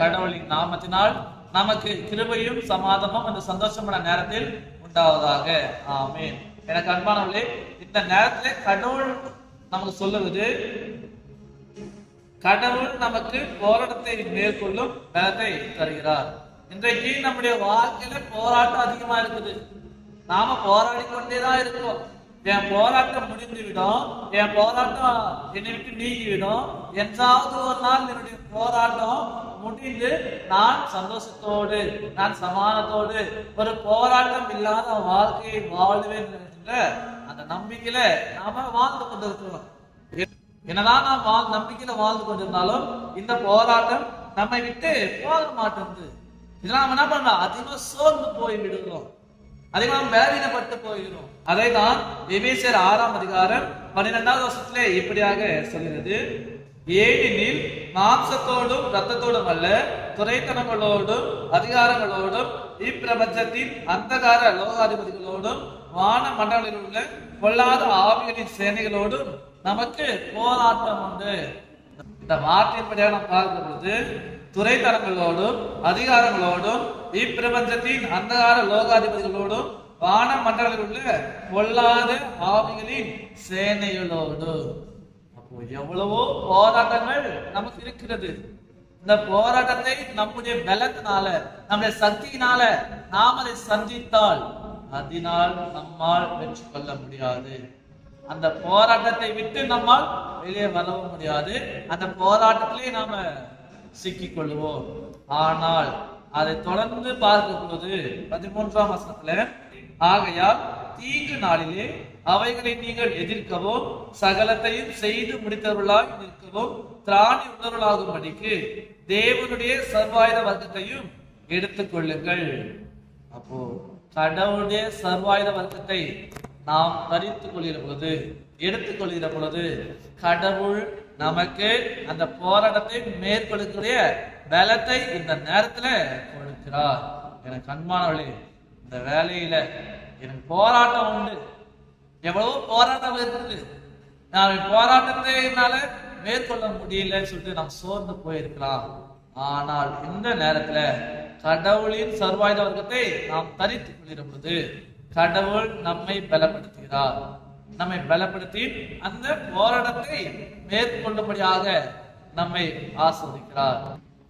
கடவுளின் நாமத்தினால் நமக்கு கிருபையும் சமாதமும் அந்த சந்தோஷமான நேரத்தில் உண்டாவதாக. ஆமேன். எனக்கு அன்பானவர்களே இந்த நேரத்திலே கடவுள் நமக்கு சொல்லுவது கடவுள் நமக்கு போராட்டத்தை மேற்கொள்ளும் பலத்தை தருகிறார். இன்றைக்கு நம்முடைய வாழ்க்கையில போராட்டம் அதிகமா இருக்குது. நாம போராடி கொண்டேதான் இருக்கோம். என் போராட்டம் முடிந்துவிடும். என் போராட்டம் என்னை விட்டு நீங்கிவிடும். என்றாவது ஒரு நாள் என்னுடைய போராட்டம் முடிந்து நான் சந்தோஷத்தோடு நான் சமாதானத்தோடு ஒரு போராட்டம் இல்லாத வாழ்க்கையை வாழ்வேன் என்ற அந்த நம்பிக்கையில நாம வாழ்ந்து கொண்டிருக்கிறோம். என்னதான் நாம் வாழ் நம்பிக்கையில வாழ்ந்து கொண்டிருந்தாலும் இந்த போராட்டம் நம்மை விட்டு போக மாட்டேங்குது. இதெல்லாம் நம்ம என்ன பண்ணலாம்? அதிகமா சோர்ந்து போய் விடுகிறோம். அதே நாம் பலவீனப்பட்டு போகிறோம். அதை தான் எபேசியர் ஆறாம் அதிகாரம் பன்னிரெண்டாவது வருஷத்துல இப்படியாக சொல்கிறது. ஏனெனில் மாம்சத்தோடும் ரத்தத்தோடும் அல்ல துறைத்தனங்களோடும் அதிகாரங்களோடும் இப்பிரபஞ்சத்தின் அந்தகார லோகாதிபதிகளோடும் வான மண்டலில் உள்ள பொல்லாத ஆவிகளின் சேனைகளோடும் நமக்கு போராட்டம் உண்டு. இந்த வார்த்தையின்படியாக நாம் பார்க்கும் பொழுது துறைத்தனங்களோடும் அதிகாரங்களோடும் இப்பிரபஞ்சத்தின் அந்தகார லோகாதிபதிகளோடும் வான மண்டலில் கொள்ளாத பொல்லாத ஆவிகளின் சேனைகளோடு அப்போ எவ்வளவோ போராட்டங்கள் நமக்கு இருக்கிறது. இந்த போராட்டத்தை நம்முடைய பலத்தினால நம்முடைய சக்தியினால நாம் அதை சந்தித்தால் அதனால் நம்மால் வெற்றி கொள்ள முடியாது. அந்த போராட்டத்தை விட்டு நம்மால் வெளியே வரவும் முடியாது. அந்த போராட்டத்திலே நாம சிக்கிக் கொள்வோம் ஆனால் அதை தொடர்ந்து பார்க்கும் பொழுது பதிமூன்றாம் வசனத்துல ஆகையால் தீங்கு நாளிலே அவைகளை நீங்கள் எதிர்க்கவும் சகலத்தையும் செய்து முடித்தவர்களாய் நிற்கவும் திராணி உள்ளவர்களாகும்படிக்கு தேவனுடைய சர்வாயுத வர்க்கத்தையும் எடுத்துக்கொள்ளுங்கள் அப்போ கடவுளுடைய சர்வாயுத வர்க்கத்தை நாம் தரித்துக் கொள்கிற பொழுது எடுத்துக்கொள்கிற பொழுது கடவுள் நமக்கு அந்த போராட்டத்தை மேற்கொள்ளக்கூடிய பலத்தை இந்த நேரத்துல கொடுக்கிறார். எனக்கு அன்பானவர்களே இந்த வேலையில எனக்கு போராட்டம் உண்டு. எவ்வளவோ போராட்டம் இருக்குது. நான் போராட்டத்தை என்னால மேற்கொள்ள முடியலன்னு சொல்லிட்டு நாம் சோர்ந்து போயிருக்கலாம். ஆனால் இந்த நேரத்துல கடவுளின் சர்வாயுத வர்க்கத்தை நாம் தரித்துக் கொள்கிற பொழுது கடவுள் நம்மை பலப்படுத்துகிறார். நம்மை பலப்படுத்தி அந்த போராட்டத்தை மேற்கொள்ளும்படியாக நம்மை ஆஸ்வதிக்கிறார்.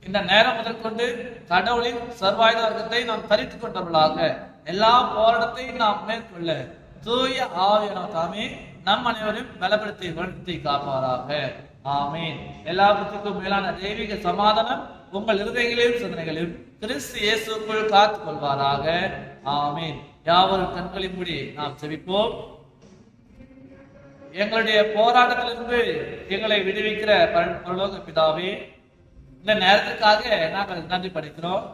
இந்த நேரம் முதற்கொண்டு கடவுளின் சர்வாயுத வர்க்கத்தை நாம் தரித்துக் கொண்டவர்களாக எல்லா போராட்டத்தையும் நாம் மேற்கொள்ள தூய ஆவியான தாமே நம் அனைவரும் பலப்படுத்தி வளர்த்தி காப்பாராக. ஆமீன். எல்லாவற்றுக்கும் மேலான தெய்வீக சமாதானம் உங்கள் இருதயங்களையும் சிந்தனைகளையும் கிறிஸ்து இயேசுக்குள் காத்துக் கொள்வாராக ஆமீன். யாவரும் கண்களின் மூடி நாம் செவிப்போம் எங்களுடைய போராட்டத்திலிருந்து எங்களை விடுவிக்கிற பரலோக பிதாவே இந்த நேரத்துக்காக நாங்கள் நன்றி படிக்கிறோம்.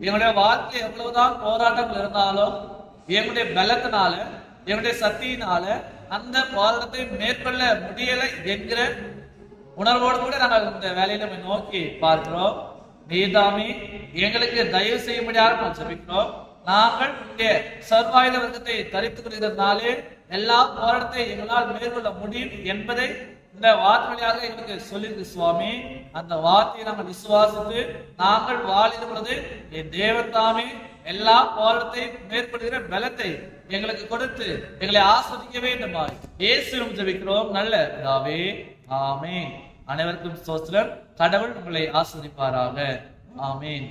எங்களுடைய வாழ்க்கை எவ்வளவுதான் போராட்டங்கள் இருந்தாலும் எங்களுடைய பலத்தினால எங்களுடைய சக்தியினால அந்த போராட்டத்தை மேற்கொள்ள முடியலை என்கிற உணர்வோடு கூட நாங்கள் இந்த வேலையை நம்ம நோக்கி பார்க்கிறோம். நீதாமி எங்களுக்கு தயவு செய்ய நாம் ஜெபிக்கிறோம். நாங்கள் இங்கே சர்வாயுத வர்க்கத்தை தரித்துக் கொள்கிறதுனாலே எல்லா போராட்டத்தை எங்களால் மேற்கொள்ள முடியும் என்பதை இந்த வார்த்தை வழியாக எங்களுக்கு சொல்லியிருக்கு சுவாமி. அந்த வார்த்தையை நாங்கள் விசுவாசித்து நாங்கள் வாழிடும் பொழுது என் தேவன் தாமே எல்லா போராட்டத்தையும் மேற்கொள்கிற பலத்தை எங்களுக்கு கொடுத்து எங்களை ஆஸ்வதிக்க வேண்டுமா இயேசுவும் ஜபிக்கிறோம். நல்ல ராவே ஆமேன். அனைவருக்கும் ஸ்தோத்திரம். கடவுள் உங்களை ஆஸ்வதிப்பாராக. ஆமேன்.